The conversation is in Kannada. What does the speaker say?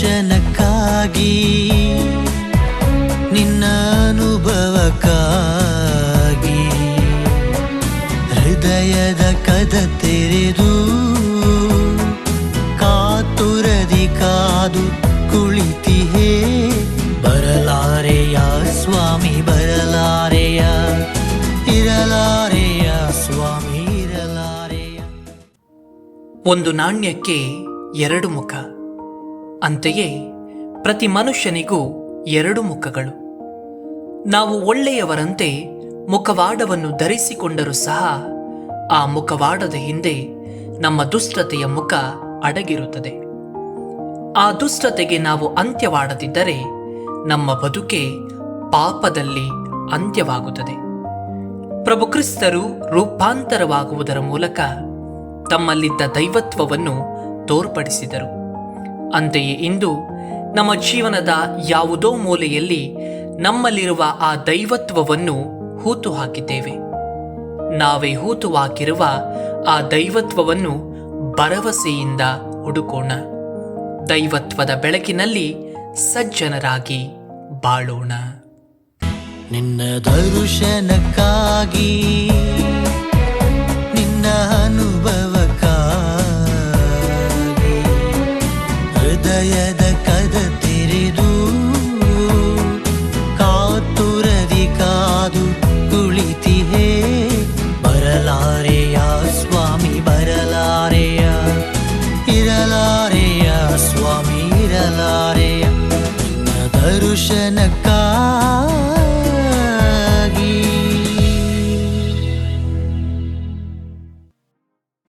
ದರ್ಶನಕ್ಕಾಗಿ ನಿನ್ನ ಅನುಭವಕ್ಕಾಗಿ ಹೃದಯದ ಕದ ತೆರೆದು ಕಾತುರದಿ ಕಾದು ಕುಳಿತಿಹೇ. ಬರಲಾರೆಯ ಸ್ವಾಮಿ, ಬರಲಾರೆಯ, ಇರಲಾರೆಯ ಸ್ವಾಮಿ, ಇರಲಾರೆಯ. ಒಂದು ನಾಣ್ಯಕ್ಕೆ ಎರಡು ಮುಖ. ಅಂತೆಯೇ ಪ್ರತಿ ಮನುಷ್ಯನಿಗೂ ಎರಡು ಮುಖಗಳು. ನಾವು ಒಳ್ಳೆಯವರಂತೆ ಮುಖವಾಡವನ್ನು ಧರಿಸಿಕೊಂಡರೂ ಸಹ ಆ ಮುಖವಾಡದ ಹಿಂದೆ ನಮ್ಮ ದುಷ್ಟತೆಯ ಮುಖ ಅಡಗಿರುತ್ತದೆ. ಆ ದುಷ್ಟತೆಗೆ ನಾವು ಅಂತ್ಯವಾಡದಿದ್ದರೆ ನಮ್ಮ ಬದುಕೆ ಪಾಪದಲ್ಲಿ ಅಂತ್ಯವಾಗುತ್ತದೆ. ಪ್ರಭು ಕ್ರಿಸ್ತರು ರೂಪಾಂತರವಾಗುವುದರ ಮೂಲಕ ತಮ್ಮಲ್ಲಿದ್ದ ದೈವತ್ವವನ್ನು ತೋರ್ಪಡಿಸಿದರು. ಅಂತೆಯೇ ಇಂದು ನಮ್ಮ ಜೀವನದ ಯಾವುದೋ ಮೂಲೆಯಲ್ಲಿ ನಮ್ಮಲ್ಲಿರುವ ಆ ದೈವತ್ವವನ್ನು ಹೂತು ಹಾಕಿದ್ದೇವೆ ನಾವೇ ಹೂತು ಹಾಕಿರುವ ಆ ದೈವತ್ವವನ್ನು ಭರವಸೆಯಿಂದ ಹುಡುಕೋಣ. ದೈವತ್ವದ ಬೆಳಕಿನಲ್ಲಿ ಸಜ್ಜನರಾಗಿ ಬಾಳೋಣ. ನಿನ್ನ ದರ್ಶನಕ್ಕಾಗಿ ಹೃದಯದ ಕದ ತೆರೆದು ಕಾತುರದಿ ಕಾದು ಕುಳಿತಿಹೇ. ಬರಲಾರೆಯ ಸ್ವಾಮಿ ಬರಲಾರೆಯ ಇರಲಾರೆಯ ಸ್ವಾಮಿ ಇರಲಾರೆಯ. ದರುಶನಕ್ಕ